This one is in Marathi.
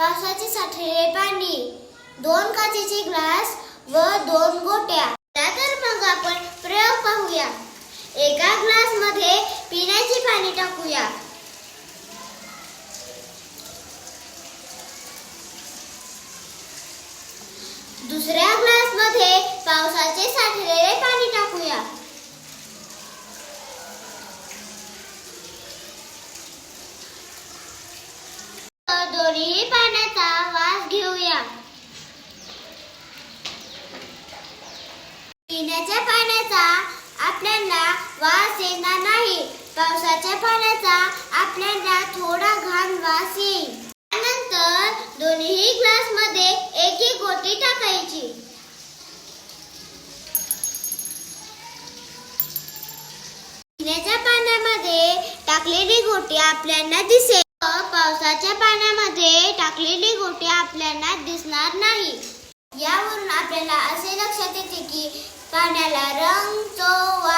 पावसाचे साठलेले पाणी दोन काचेचे ग्लास व दोन गोट्या. तर मग आपण प्रयोग पाहूया. एका ग्लासमध्ये पिण्याचे पाणी टाकूया. दुसऱ्या ग्लासमध्ये पावसाचे साठलेले पाणी टाकूया दोन्ही पाण्याचा वास घेऊया. पिण्याच्या पाण्याचा आपल्याला वास येणार नाही. पावसाच्या पाण्याचा आपल्याला थोडा घाण वास येईल. त्यानंतर दोन्ही ग्लासमध्ये एक एक गोटी टाकायची. पिण्याच्या पाण्यामध्ये टाकलेली गोटी आपल्याला दिसेल. पावसाच्या पाण्यामध्ये टाकलेली गोटी आपल्याला दिसणार नाही. यावरून आपल्याला असे लक्षात येते की पाण्याला रंग चव